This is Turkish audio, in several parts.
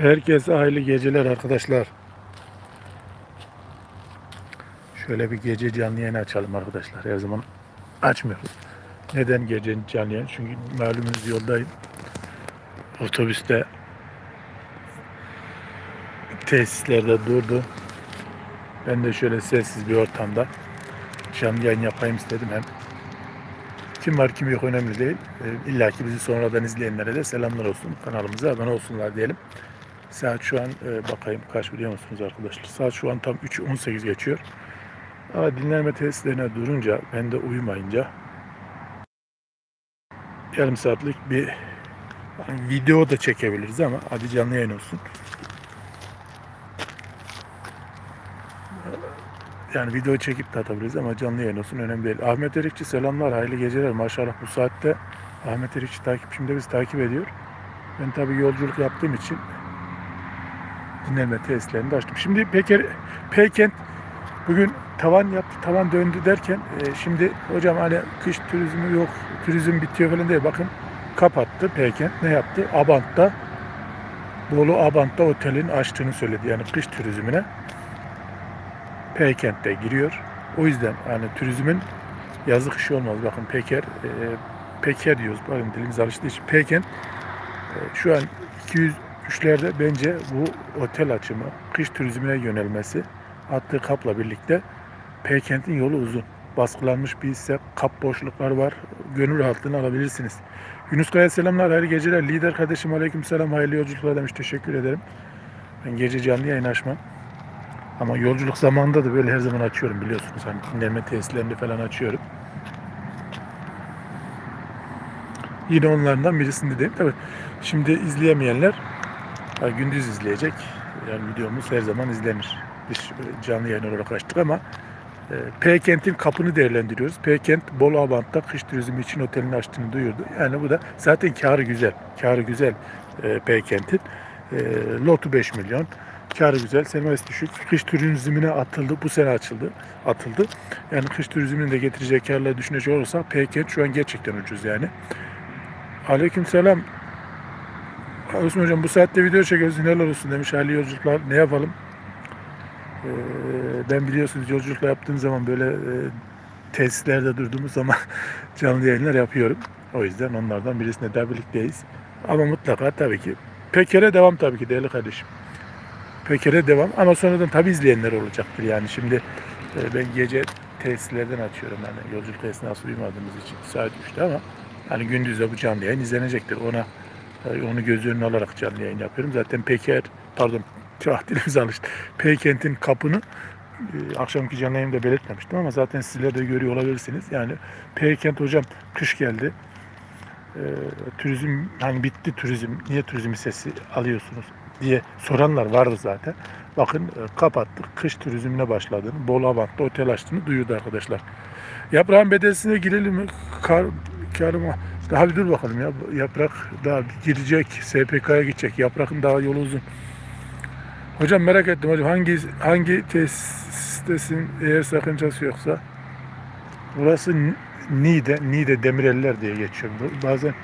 Herkese hayırlı geceler arkadaşlar. Şöyle bir gece canlı yayın açalım arkadaşlar. Her zaman açmıyoruz. Neden gece canlı yayın? Çünkü malumunuz yoldayım. Otobüste tesislerde durdu. Ben de şöyle sessiz bir ortamda canlı yayın yapayım istedim hem. Kim var kim yok önemli değil. Ee, İlla ki bizi sonradan izleyenlere de selamlar olsun. Kanalımıza abone olsunlar diyelim. Saat şu an e, bakayım kaç biliyor musunuz arkadaşlar? Saat şu an tam 3.18 geçiyor. Ama dinlenme tesislerine durunca ben de uyumayınca yarım saatlik bir yani video da çekebiliriz ama hadi canlı yayın olsun. Yani video çekip de atabiliriz ama canlı yayın olsun önemli değil. Ahmet Erikçi selamlar, hayırlı geceler. Maşallah bu saatte Ahmet Erikçi takipçim de bizi takip ediyor. Ben tabii yolculuk yaptığım için dinlenme tesislerini de açtım. Şimdi Peker, Peykent bugün tavan yaptı, tavan döndü derken e, şimdi hocam hani kış turizmi yok, turizm bitiyor falan diye bakın kapattı Peykent. Ne yaptı? Abant'ta Bolu Abant'ta otelin açtığını söyledi. Yani kış turizmine Peykent'te giriyor. O yüzden yani turizmin yazlık işi olmaz. Bakın Peker, e, Peker diyoruz. Bakın dilimiz alıştığı için Peykent e, şu an 203'lerde bence bu otel açımı, kış turizmine yönelmesi attığı kapla birlikte Peykent'in yolu uzun. Baskılanmış bir ise kap boşluklar var. Gönül rahatlığını alabilirsiniz. Yunus Kaya selamlar, hayırlı geceler. Lider kardeşim aleyküm selam, hayırlı yolculuklar demiş. Teşekkür ederim. Ben gece canlı yayın açmam. Ama yolculuk zamanında da böyle her zaman açıyorum biliyorsunuz. Hani dinlenme tesislerini falan açıyorum. Yine onlardan birisinde değil. Tabii şimdi izleyemeyenler gündüz izleyecek. Yani videomuz her zaman izlenir. Biz e, canlı yayın olarak açtık ama e, P-Kent'in kapını değerlendiriyoruz. P-Kent Bolu Abant'ta kış turizmi için otelini açtığını duyurdu. Yani bu da zaten karı güzel. Karı güzel e, P-Kent'in. E, lotu 5 milyon. Karı güzel, sermayesi düşük. Kış turizmine atıldı. Bu sene açıldı. Atıldı. Yani kış turizminin de getireceği karları düşünecek olursak P-Kent şu an gerçekten ucuz yani. Aleyküm selam. Osman Hocam bu saatte video çekiyoruz. Neler olsun demiş. Hali yolculuklar ne yapalım? Ee, ben biliyorsunuz yolculukla yaptığım zaman böyle e, tesislerde durduğumuz zaman canlı yayınlar yapıyorum. O yüzden onlardan birisine daha birlikteyiz. Ama mutlaka tabii ki Peker'e devam tabii ki değerli kardeşim. Peker'e devam ama sonradan tabii izleyenler olacaktır. Yani şimdi e, ben gece tesislerden açıyorum yani yolculuk esnası uyumadığımız için saat 3'te ama hani gündüz de bu canlı yayın izlenecektir. Ona onu göz önüne alarak canlı yayın yapıyorum. Zaten Peker pardon çok dilimiz alıştı. Peykent'in kapını e, akşamki canlı yayında belirtmemiştim ama zaten sizler de görüyor olabilirsiniz. Yani Peykent hocam kış geldi. E, turizm hani bitti turizm. Niye turizm sesi alıyorsunuz diye soranlar vardı zaten. Bakın e, kapattık. Kış turizmine başladığını, Bolu Abant'ta otel açtığını duyurdu arkadaşlar. Yaprağın bedelsine girelim mi? Kar, karıma. Daha bir dur bakalım ya. Yaprak daha girecek. SPK'ya gidecek. Yaprakın daha yolu uzun. Hocam merak ettim hocam hangi hangi tesistesin eğer sakıncası yoksa burası Niğde, Niğde Demireller diye geçiyor. Bazen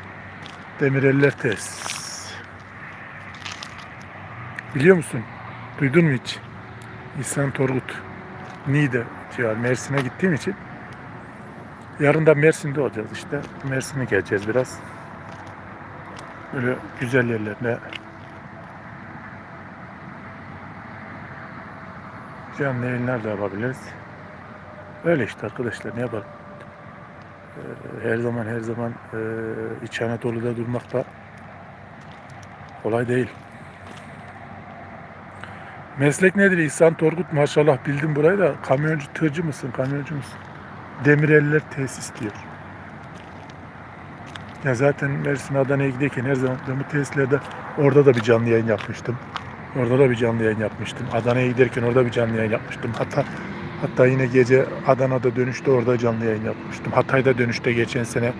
Demireller tesis. Biliyor musun? Duydun mu hiç? İhsan Torgut. Niğde civarı Mersin'e gittiğim için yarın da Mersin'de olacağız işte. Mersin'e geleceğiz biraz. Böyle güzel yerlerine canlı yayınlar da yapabiliriz. Öyle işte arkadaşlar ne yapalım. Ee, her zaman her zaman e, İç Anadolu'da durmak da kolay değil. Meslek nedir İhsan Torgut maşallah bildim burayı da kamyoncu tırcı mısın kamyoncu musun? Demir tesis diyor. Ya zaten Mersin Adana'ya giderken her zaman bu tesislerde orada da bir canlı yayın yapmıştım. Orada da bir canlı yayın yapmıştım. Adana'ya giderken orada bir canlı yayın yapmıştım. Hatta hatta yine gece Adana'da dönüşte orada canlı yayın yapmıştım. Hatay'da dönüşte geçen sene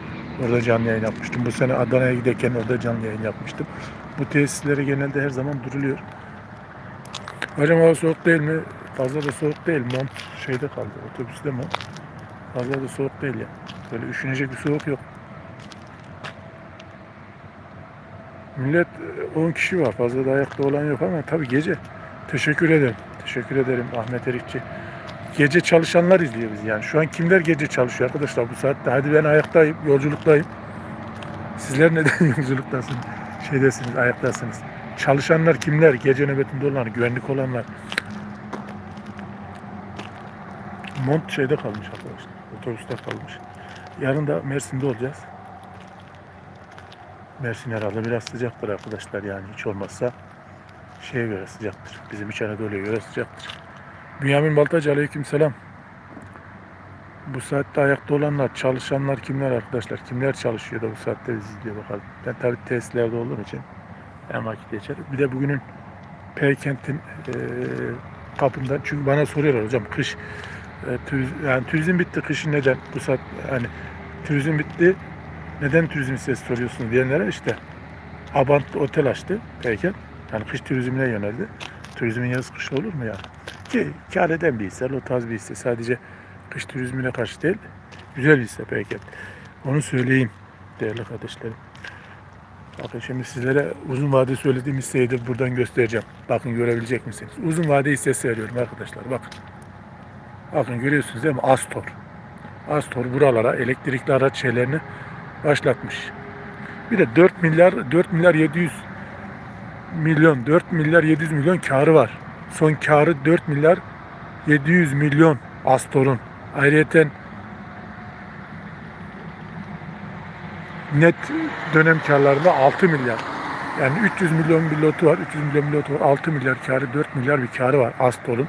orada canlı yayın yapmıştım. Bu sene Adana'ya giderken orada canlı yayın yapmıştım. Bu tesislere genelde her zaman duruluyor. Hocam hava soğuk değil mi? Fazla da soğuk değil. Mont şeyde kaldı. Otobüste mont. Fazla da soğuk değil ya. Böyle üşünecek bir soğuk yok. Millet e, 10 kişi var. Fazla da ayakta olan yok ama tabii gece. Teşekkür ederim. Teşekkür ederim Ahmet Erikçi. Gece çalışanlar izliyor bizi yani. Şu an kimler gece çalışıyor arkadaşlar bu saatte? Hadi ben ayaktayım, yolculuktayım. Sizler neden yolculuktasınız? Şeydesiniz, ayaktasınız. Çalışanlar kimler? Gece nöbetinde olanlar, güvenlik olanlar. Mont şeyde kalmış arkadaşlar. Otobüste kalmış. Yarın da Mersin'de olacağız. Mersin herhalde biraz sıcaktır arkadaşlar yani hiç olmazsa şeye göre sıcaktır. Bizim İç Anadolu'ya göre sıcaktır. Bünyamin Baltacı aleyküm selam. Bu saatte ayakta olanlar, çalışanlar kimler arkadaşlar? Kimler çalışıyor da bu saatte bizi izliyor bakalım. Ben tabii tesislerde olduğum için en vakit geçer. Bir de bugünün Peykent'in eee kapından çünkü bana soruyorlar hocam kış e, turiz- yani turizm bitti kışın neden bu saat hani turizm bitti neden turizm sesi soruyorsunuz diyenlere işte Abant otel açtı Peykent. Yani kış turizmine yöneldi. Turizmin yaz kış olur mu yani? Ki kar eden bir hisse, o tarz bir hisse. Sadece kış turizmine karşı değil, güzel bir hisse Peykent. Onu söyleyeyim değerli kardeşlerim. Bakın şimdi sizlere uzun vade söylediğim hisseyi de buradan göstereceğim. Bakın görebilecek misiniz? Uzun vade hissesi veriyorum arkadaşlar. Bakın. Bakın görüyorsunuz değil mi? Astor. Astor buralara elektrikli araç şeylerini başlatmış. Bir de 4 milyar 4 milyar 700 milyon 4 milyar 700 milyon karı var. Son karı 4 milyar 700 milyon Astor'un. Ayrıyeten net dönem karlarında 6 milyar. Yani 300 milyon bir lotu var. 300 milyon bir lotu var. 6 milyar karı, 4 milyar bir karı var Astor'un.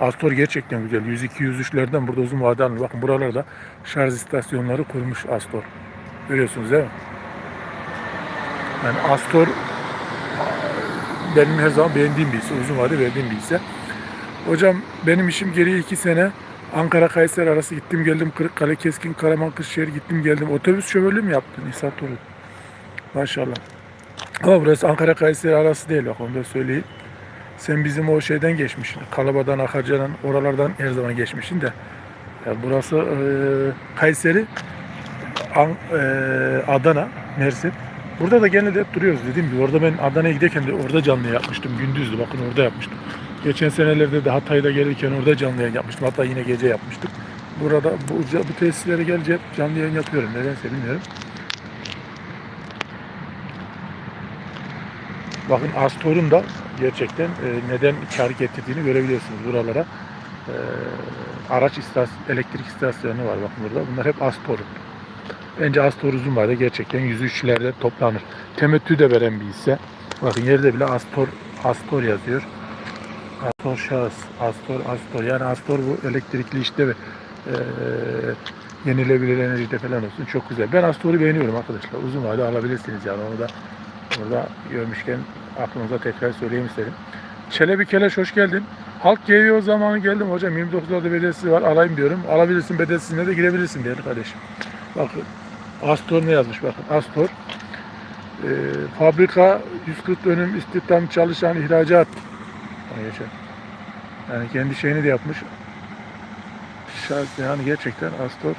Astor gerçekten güzel. 102-103'lerden burada uzun vade alınıyor. Bakın buralarda şarj istasyonları kurmuş Astor. Görüyorsunuz değil mi? Yani Astor benim her zaman beğendiğim bir hisse. Uzun vade verdiğim bir hisse. Hocam benim işim geriye iki sene. Ankara Kayseri arası gittim geldim. Kırıkkale Keskin Karaman Kırşehir gittim geldim. Otobüs şoförlüğü mü yaptın İsa Torun? Maşallah. Ama burası Ankara Kayseri arası değil bak onu da söyleyeyim. Sen bizim o şeyden geçmişsin. Kalaba'dan, Akarca'dan, oralardan her zaman geçmişsin de. Ya burası e, Kayseri, An, e, Adana, Mersin. Burada da genelde hep duruyoruz dediğim gibi. Orada ben Adana'ya giderken de orada canlı yapmıştım. Gündüzdü bakın orada yapmıştım. Geçen senelerde de Hatay'da gelirken orada canlı yayın yapmıştım. Hatta yine gece yapmıştım. Burada bu, bu tesislere gelince hep canlı yayın yapıyorum. Nedense bilmiyorum. Bakın Astor'un da gerçekten e, neden kar getirdiğini görebiliyorsunuz buralara. E, araç istasyon, elektrik istasyonu var bakın burada. Bunlar hep Astor'un. Bence Astor uzun vade gerçekten 103'lerde toplanır. Temettü de veren bir hisse. Bakın yerde bile Astor Astor yazıyor. Astor şahıs, Astor, Astor. Yani Astor bu elektrikli işte ve e, yenilebilir enerjide falan olsun. Çok güzel. Ben Astor'u beğeniyorum arkadaşlar. Uzun vade alabilirsiniz yani onu da burada görmüşken aklınıza tekrar söyleyeyim istedim. Çelebi Keleş hoş geldin. Halk geliyor zamanı geldim hocam 29'larda bedelsiz var alayım diyorum. Alabilirsin bedelsizine de girebilirsin diyor kardeşim. Bakın Astor ne yazmış bakın Astor. Ee, fabrika 140 dönüm istihdam çalışan ihracat. Yani kendi şeyini de yapmış. Şahs yani gerçekten Astor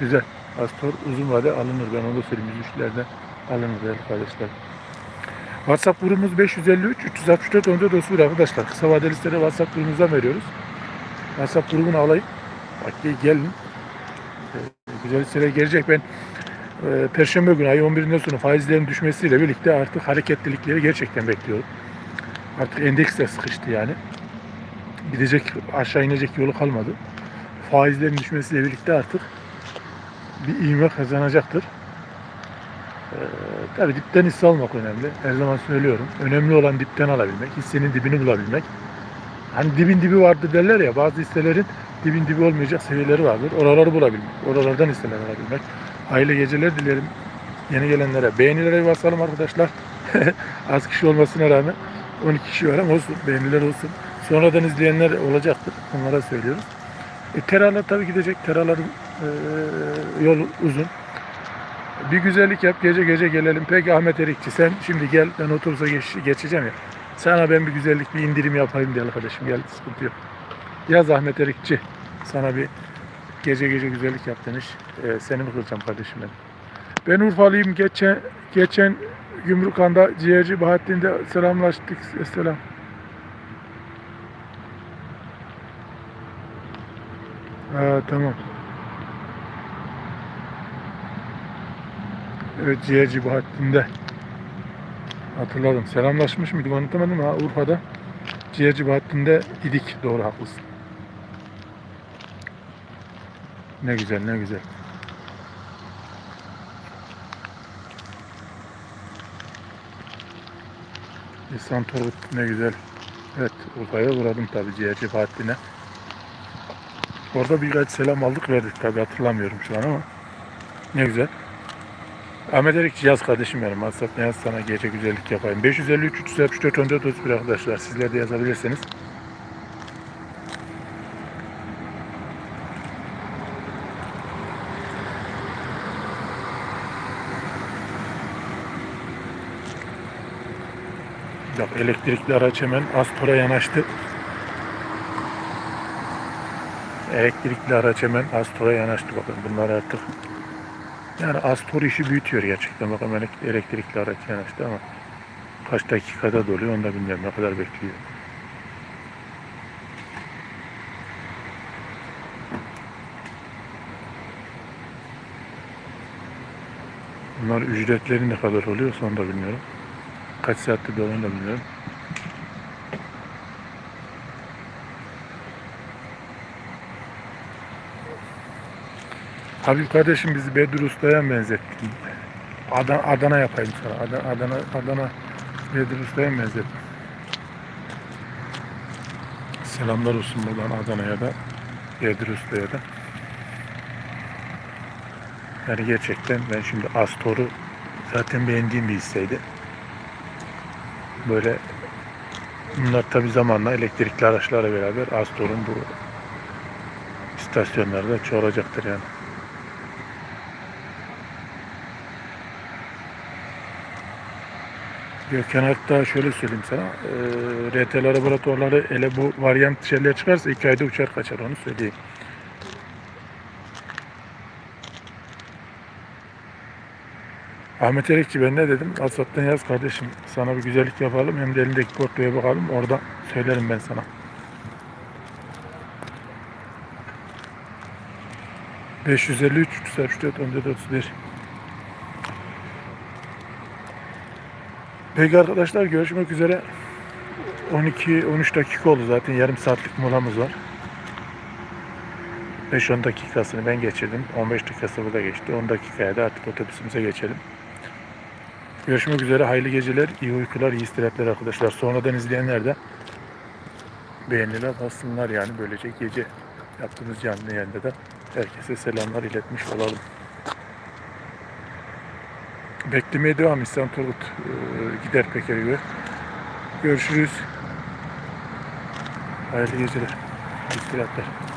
güzel. Astor uzun vade alınır. Ben onu da söyleyeyim. 103'lerden alınır değerli kardeşler. WhatsApp grubumuz 553 364 14 31 arkadaşlar. Kısa vadeli listede WhatsApp grubumuzdan veriyoruz. WhatsApp grubunu alayım. Bak gel- gelin. Ee, güzel listeler gelecek. Ben e, Perşembe günü ayı 11'inden sonra faizlerin düşmesiyle birlikte artık hareketlilikleri gerçekten bekliyorum. Artık endeks de sıkıştı yani. Gidecek aşağı inecek yolu kalmadı. Faizlerin düşmesiyle birlikte artık bir ivme kazanacaktır. Ee, tabii dipten hisse almak önemli. Her zaman söylüyorum. Önemli olan dipten alabilmek, hissenin dibini bulabilmek. Hani dibin dibi vardı derler ya bazı hisselerin dibin dibi olmayacak seviyeleri vardır. Oraları bulabilmek, oralardan hisseler alabilmek. Hayırlı geceler dilerim yeni gelenlere. Beğenilere basalım arkadaşlar. Az kişi olmasına rağmen 12 kişi var ama olsun. Beğeniler olsun. Sonradan izleyenler olacaktır. Onlara söylüyoruz. E, teralar tabii gidecek. Teraların e, yolu uzun. Bir güzellik yap gece gece gelelim. Peki Ahmet Erikçi sen şimdi gel ben otobüse geç, geçeceğim ya. Sana ben bir güzellik bir indirim yapayım diye arkadaşım gel sıkıntı yok. Yaz Ahmet Erikçi sana bir gece gece güzellik yaptın iş. Ee, seni mi kılacağım kardeşim benim. Ben Urfalıyım geçen geçen Gümrükhan'da ciğerci Bahattin'de selamlaştık. Selam. Ha, tamam. Evet ciğerci Bahattin'de. Hatırladım. Selamlaşmış mıydım anlatamadım ha Urfa'da. Ciğerci Bahattin'de idik. Doğru haklısın. Ne güzel ne güzel. İhsan Turgut ne güzel. Evet Urfa'ya uğradım tabi ciğerci Bahattin'e. Orada birkaç selam aldık verdik tabi hatırlamıyorum şu an ama. Ne güzel. Ahmet Erikçi yaz kardeşim benim. WhatsApp yaz sana gece güzellik yapayım. 553 364 14 31 arkadaşlar. Sizler de yazabilirseniz. Bak elektrikli araç hemen Astor'a yanaştı. Elektrikli araç hemen Astor'a yanaştı bakın bunlar artık. Yani Astor işi büyütüyor gerçekten. Bakın elek- elektrikli araç yanaştı ama kaç dakikada doluyor onu da bilmiyorum ne kadar bekliyor. Bunlar ücretleri ne kadar oluyor onu da bilmiyorum. Kaç saatte doluyor da bilmiyorum. Habib kardeşim bizi Bedir Usta'ya benzettin. Adana, Adana yapayım sana. Adana, Adana, Adana Bedir Usta'ya benzettim. Selamlar olsun buradan Adana'ya da Bedir Usta'ya da. Yani gerçekten ben şimdi Astor'u zaten beğendiğim bir hisseydi. Böyle bunlar tabi zamanla elektrikli araçlarla beraber Astor'un bu istasyonlarda çoğalacaktır yani. Gökhan hatta şöyle söyleyeyim sana. E, RT laboratuvarları ele bu varyant şeyler çıkarsa iki ayda uçar kaçar onu söyleyeyim. Ahmet Erikçi ben ne dedim? WhatsApp'tan yaz kardeşim. Sana bir güzellik yapalım. Hem de elindeki portföye bakalım. Orada söylerim ben sana. ...553 364 14 31 Peki arkadaşlar görüşmek üzere. 12-13 dakika oldu zaten. Yarım saatlik molamız var. 5-10 dakikasını ben geçirdim. 15 dakikası burada geçti. 10 dakikaya da artık otobüsümüze geçelim. Görüşmek üzere. Hayırlı geceler, iyi uykular, iyi istirahatler arkadaşlar. Sonradan izleyenler de beğeniler bassınlar yani böylece gece yaptığımız canlı yayında da herkese selamlar iletmiş olalım. Beklemeye devam İhsan Turgut ee, gider Peker'e Görüşürüz. Hayırlı geceler. istirahatler.